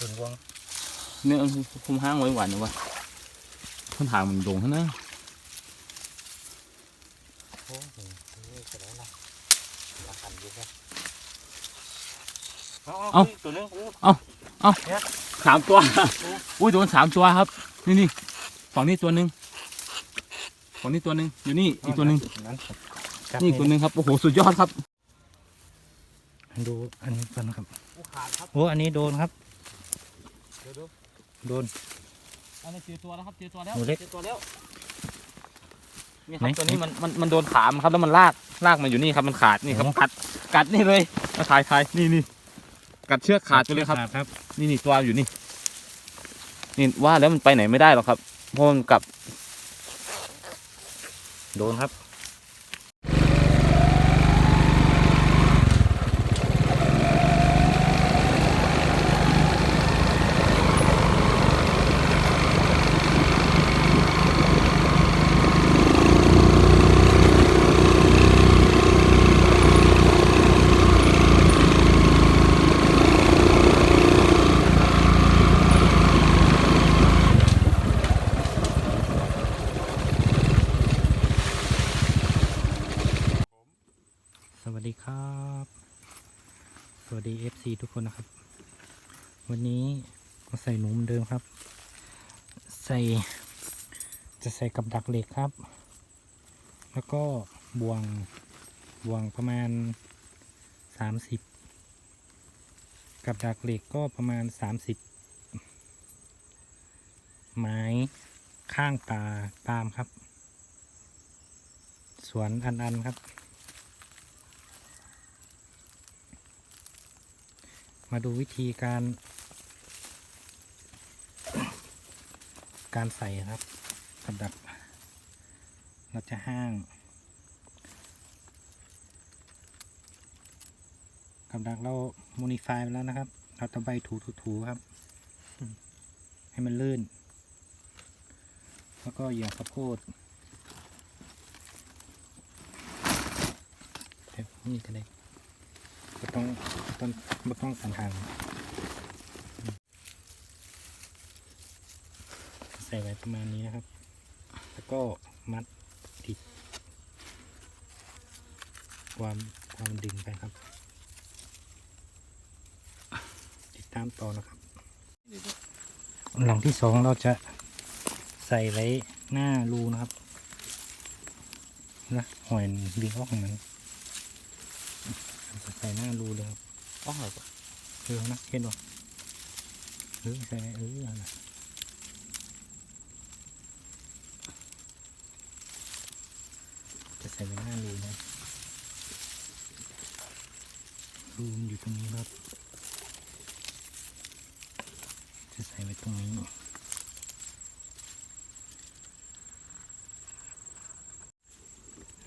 ถึงวงเนี่ยคุมห้างไว้หวานนะวะต้นทางมันโด่งขนาดโอ้โหนี่ก็แล้วนะราคันอยู่ครับเอาๆตัวนึงโอ้สามตัว อุ้ยโดนสามตัวครับ นี่นี่ฝั่งนี้ตัวหนึ่งฝั่งนี้ตัวหนึ่งอยู่นี่อีกตัวหนึ่งนั้นนี่อีกตัวหนึ่งครับ โอ้โห สุดยอดครับ ดูอันนี้ก่อนนะครับขาดครับ โอ้ อันนี้โดนครับเดี๋ยวดู โดนอันนี้เจอตัวแล้วครับเจอตัวแล้วหนูเล็กเจอตัวแล้วนี่คไหนรับตัวนี้มันมันมันโดนขามนครับแล้วมันลากลากมาอยู่นี่ครับมันขาดนี่ครับโอ้กัดกัดนี่เลยมาถ่ายถ่ายนี่นี่กัดเชือกขาดไปเลยครับขาดครับ นี่นี่ตัวอยู่นี่นี่ว่าแล้วมันไปไหนไม่ได้หรอกครับเพราะมันกลับ โดนครับ สวัสดี FC ทุกคนนะครับ วันนี้ก็ใส่หนูเหมือนเดิมครับ ใส่จะใส่กับดักเหล็กครับ แล้วก็บ่วงบ่วงประมาณ 30 กับดักเหล็กก็ประมาณ 30 ไม้ข้างป่าตามครับ สวนอันอันครับ มาดูวิธีการ การใส่ครับกับดัก เราจะห้างกับดักเราโมดิฟายไปแล้วนะครับ เราตะไบถูถูครับ ให้มันลื่น แล้วก็เหยื่อข้าวโพดเดี๋ยวนี่ก็ ได้ก็ต้องต้องไม่ต้องสันทางใส่ไว้ประมาณนี้นะครับ แล้วก็มัดติด ความความดึงไปครับ ติดตามต่อนะครับ หลังที่สองเราจะใส่ไว้หน้ารูนะครับนะหอยดึงออกของมัน ใส่หน้ารูเลยครับอ๋อเหรอเออนะเห็นบ่เออใส่ไว้เออนั่นน่ะจะใส่ไว้หน้ารูนะรูมันอยู่ตรงนี้ครับ จะใส่ไว้ตรงนี้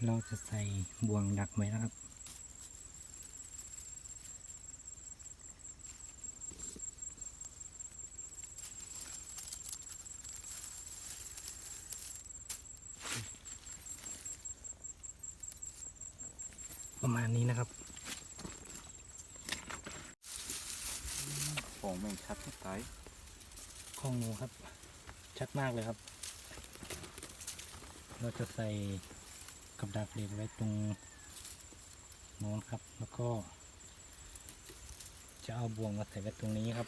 เราจะใส่บ่วงดักไว้นะครับ ประมาณนี้นะครับของแม่งชัดตายข้องงูครับ ชัดมากเลยครับ เราจะใส่กับดักเหล็กไว้ตรงโน้นครับ แล้วก็ จะเอาบ่วงมาใส่ไว้ตรงนี้ครับ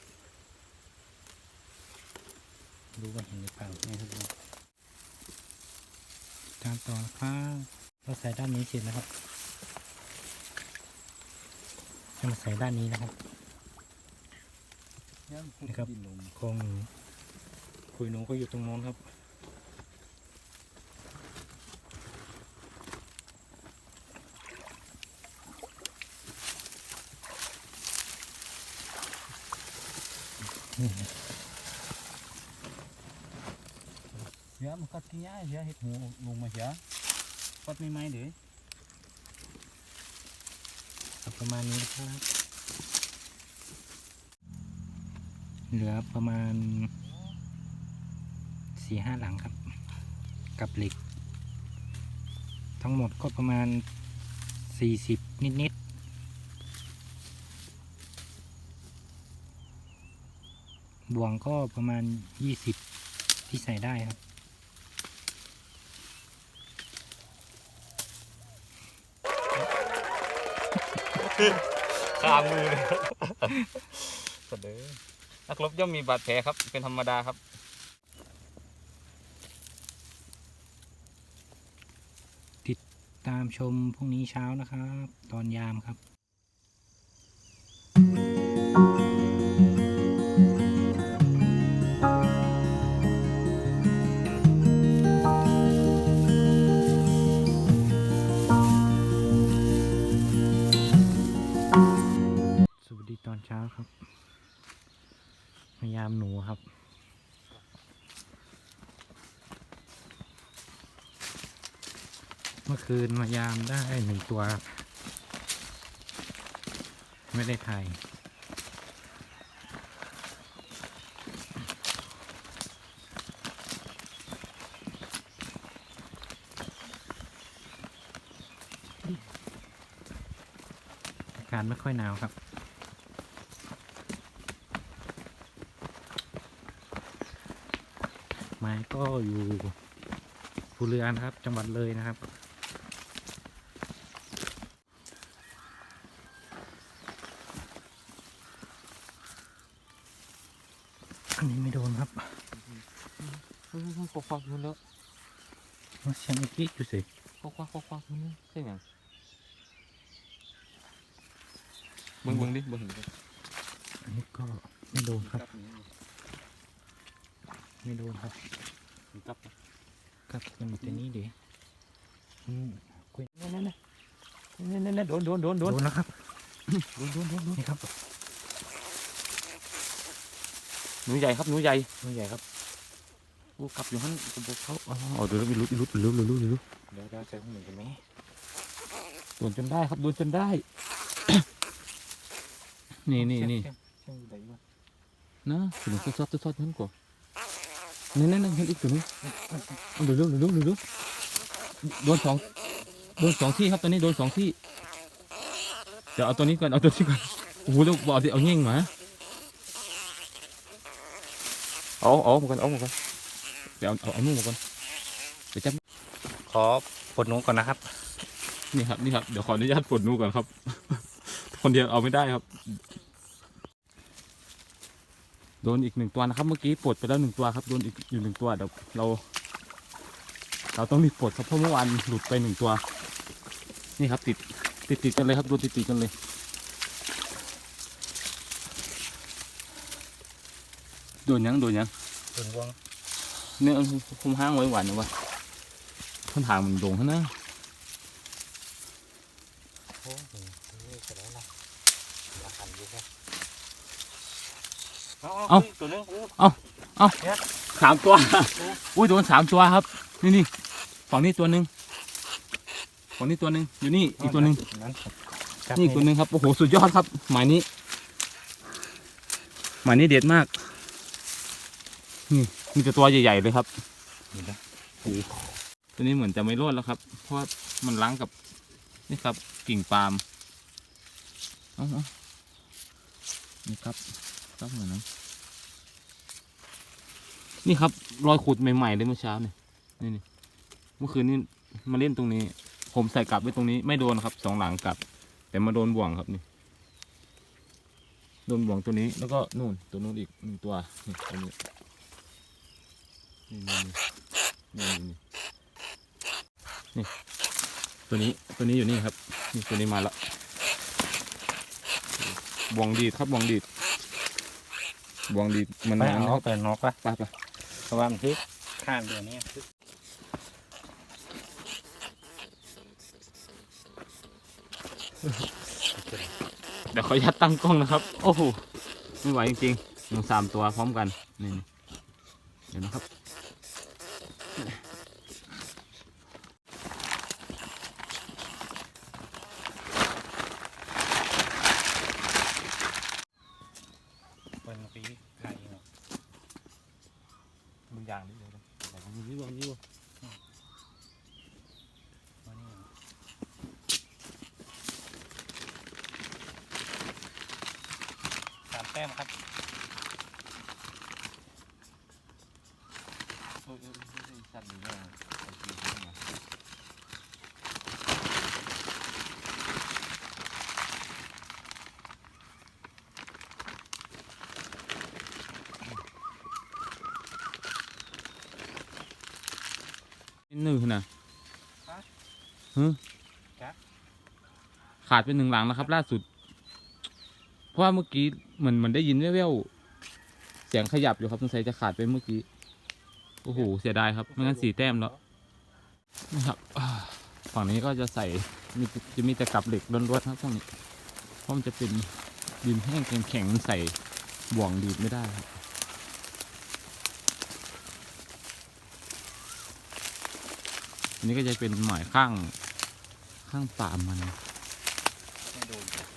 ดูว่าเห็นหรือเปล่านี่ครับตามต่อนะครับเราใส่ด้านนี้เสร็จแล้วครับ จะมาใส่ด้านนี้นะครับนะครับคงคุยหนูก็อยู่ตรงโน้นครับนี่นะเสียมันกัดขี้ยาเสียเห็ดหูลงมาเสียกัดไม่ไหมเด้อครับ ประมาณนี้นะครับ เหลือประมาณสี่ห้าหลังครับ กับเหล็ก ทั้งหมดก็ประมาณสี่สิบนิดๆบ่วงก็ประมาณยี่สิบที่ใส่ได้ครับ ขามือเลยสเดอนักรบย่อมมีบาดแผลครับ เป็นธรรมดาครับตามชมพรุ่งนี้เช้านะครับ ตอนยามครับ เช้าครับ พยายามหนูครับ เมื่อคืนมายามได้หนึ่งตัวครับไม่ได้ถ่ายอากาศไม่ค่อยหนาวครับ หมาย ก็อยู่ภูเรือนะครับ จังหวัดเลยนะครับอันนี้ไม่โดนครับควักควักมันแล้วมาเสียงเมื่อกี้อยู่สิควักควักควักควักมันใช่ไหมเบิ้งเบิ้งดิเบิ้งดิอันนี้ก็ไม่โดนครับ ไม่โดนครับกับครับยังมีแต่นี้เดี๋ยวอืมกล้วยนั่นนั่นนั่นนั่นนั่นโดนโดนโดนโดโดนนแล้วครับโดนโดนโดนโดนนี่ครับหนูใหญ่ครับหนูใหญ่ตัวใหญ่ครับโอ้กลับอยู่หันกระบอกเขาอ๋อเดี๋ยวเราไปลุ้นลุ้นลุ้นลุ้นลุ้นลุ้นเดี๋ยวเราใส่ข้างหนึ่งกันไหมโดนจนได้ครับโดนจนได้ นี่นี่นี่เชื่อมใหญ่มากนะถึงซอสซอสซอสนั่นก่อน นี่นั่นนั่นเห็นอีกตัวนึงเอาเดี๋ยวเดี๋ยวเดี๋ยวเดี๋ยวเดี๋ยวโดนสองโดนสองที่ครับตอนนี้โดนสองที่เดี๋ยวเอาตัวนี้ก่อนเอาตัวนี้ก่อนโอ้โหเดี๋ยวบอกสิเอาเงี้ยงมาเอาเอามาก่อนเอามาก่อนเดี๋ยวเอาเอาเอานู่นมาก่อนเดี๋ยวจับขอปลดหนูก่อนนะครับ นี่ครับนี่ครับเดี๋ยวขออนุญาตปลดนูก่อนครับ คนเดียวเอาไม่ได้ครับ โดนอีกหนึ่งตัวนะครับ เมื่อกี้ปลดไปแล้วหนึ่งตัวครับ โดนอีกอยู่หนึ่งตัวเดี๋ยวเรา เราต้องรีบปลดครับเพราะเมื่อวานหลุดไปหนึ่งตัว นี่ครับติดติดติดกันเลยครับโดนติดติดกันเลย โดนยังโดนยังส่วนวงเนี่ยคุมห้างไว้หวานนะวะท่านทางมันโด่งขนาด โอ้โหนี่เสร็จแล้วนะราคาอยู่ครับ ตัวนึงสามตัว อุ้ยโดนสามตัวครับ นี่นี่ฝั่งนี้ตัวหนึ่งฝั่งนี้ตัวหนึ่งอยู่นี่อีกตัวหนึ่งนั้นจับนี่อีกตัวหนึ่งครับ โอ้โห สุดยอดครับ หมายนี้ หมายนี้เด็ดมาก นี่มีแต่ตัวใหญ่ๆเลยครับนี่นะตัวนี้เหมือนจะไม่รอดแล้วครับ เพราะว่ามันล้างกับ นี่ครับ กิ่งปาล์มเอาเอานี่ครับครับเหมือนนั้น นี่ครับรอยขุดใหม่ๆเลยเมื่อเช้าเนี่ยนี่นี่เมื่อคืนนี้มาเล่นตรงนี้ ผมใส่กลับไว้ตรงนี้ ไม่โดนครับสองหลังกลับ แต่มาโดนบ่วงครับนี่ โดนบ่วงตัวนี้แล้วก็นู่นตัวนู้นอีกหนึ่งตัวนี่ตัวนี้นี่นี่นี่นี่นี่ตัวนี้ตัวนี้อยู่นี่ครับนี่ตัวนี้มาแล้วบ่วงดีดครับบ่วงดีดบ่วงดีดมันไปนานเอาครับไปนอกปะไปไป เพราะว่ามันทึบข้ามเดือนนี้ทึบเดี๋ยวขอยัดตั้งกล้องนะครับ โอ้โหไม่ไหวจริงๆหนูสามตัวพร้อมกันนี่เดี๋ยวนะครับ มครับโอ้นี่หนึ่งนะฮึขาดเป็นหนึ่งหลังแล้วครับ ล่าสุด เพราะว่าเมื่อกี้เหมือนมันได้ยินแว่วๆเสียงขยับอยู่ครับสงสัยจะขาดไปเมื่อกี้ โอ้โห เสียดายครับ ไม่งั้นสี่แต้มแล้วนะครับฝั่งนี้ก็จะใส่มีจะมีแต่กับเหล็กล้วนๆครับฝั่งนี้เพราะมันจะเป็นดินแห้งแข็งๆใส่บ่วงดีดไม่ได้ครับอันนี้ก็จะเป็นหมายข้างข้างป่ามันไม่โดน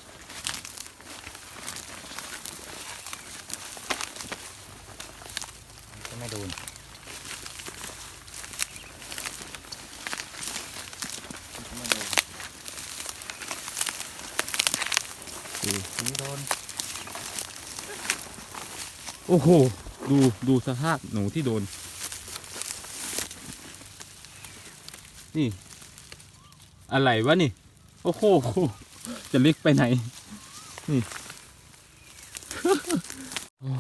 ไม่โดนไม่โดนไม่โดน โอ้โห ดูดูสภาพหนูที่โดน นี่ อะไรวะนี่ โอ้โห จะเล็กไปไหน นี่ โอ้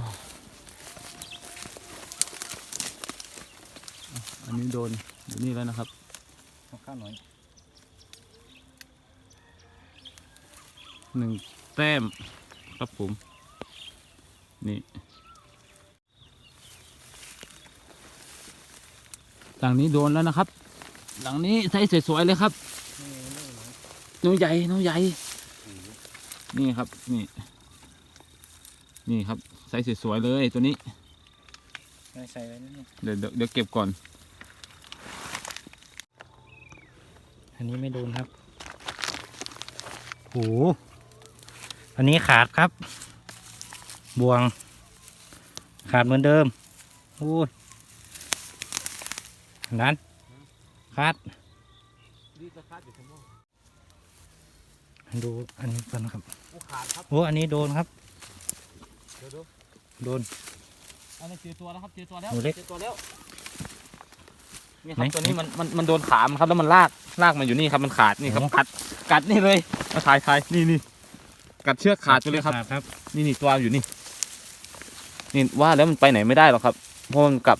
อันนี้ โดนอยู่นี่แล้วนะครับเอาข้าวหน่อยหนึ่งแต้มครับผม นี่หลังนี้โดนแล้วนะครับ หลังนี้ใส่สวยๆเลยครับนี่นี่หน่อยหนูใหญ่หนูใหญ่ นี่ครับ นี่ นี่ครับใส่สวยๆเลยตัวนี้ไม่ใส่ไว้นี่เดี๋ยวเดี๋ยวเดี๋ยวเก็บก่อน อันนี้ไม่โดนครับโหอันนี้ขาดครับ บวง ขาดเหมือนเดิมโอ้ยนั้นขาดดูอันนี้ก่อนนะครับขาดครับโอ้อันนี้โดนครับเดี๋ยวดูโดนอันนี้เจอตัวแล้วครับเจอตัวแล้วหนูเล็กเจอตัวแล้ว นี่คไหนรับตัวนี้มันมันมันโดนขามันครับแล้วมันลากลากมันอยู่นี่ครับมันขาดนี่ครับกัดกัดนี่เลยมาถ่ายถ่ายนี่นี่กัดเชือกขาดไปเลยครับขาดครับ นี่นี่ตัวอยู่นี่นี่ว่าแล้วมันไปไหนไม่ได้หรอกครับเพราะมันกลับ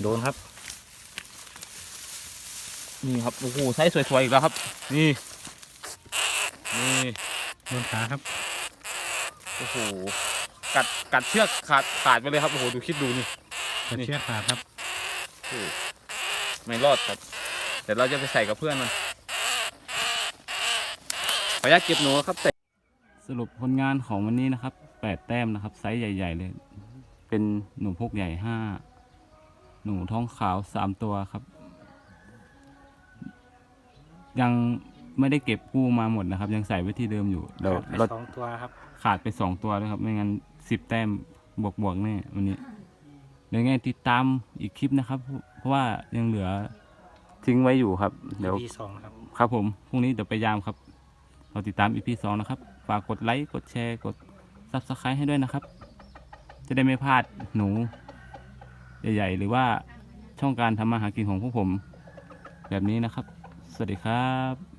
โดนครับ นี่ครับโอ้โหไซส์สวยๆอีกแล้วครับ นี่นี่โดนขาครับโอ้โหกัดกัดเชือกขาดขาดไปเลยครับโอ้โหดูคิดดูนี่ กระนี่เชือกขาดครับโอ้โหไม่รอดครับเดี๋ยวเราจะไปใส่กับเพื่อนมันขออนุญาตเก็บหนูครับแต่สรุปผลงานของวันนี้นะครับแปดแต้มนะครับ ไซส์ใหญ่ ๆ เลย เป็นหนูพกใหญ่ห้าหนูท้องขาวสามตัวครับ ยังไม่ได้เก็บกู้มาหมดนะครับ ยังใส่ไว้ที่เดิมอยู่เดี๋ยวขาดไปเราสองตัวครับขาดไปสองตัวด้วยครับ ไม่งั้นสิบแต้มบวกบวกๆแน่วันนี้เดี๋ ยวไงติดตามอีกคลิปนะครับ เพราะว่ายังเหลือทิ้งไว้อยู่ครับ เดี๋ยวที่สองครับ ครับผมพรุ่งนี้เดี๋ยวไปยามครับ เราติดตามอีพีสองนะครับ ฝากกดไลค์ กดแชร์ กดซับสไครต์ให้ด้วยนะครับ จะได้ไม่พลาดหนู ใหญ่ๆ หรือว่าช่องการทำมาหากินของพวกผม แบบนี้นะครับ สวัสดีครับ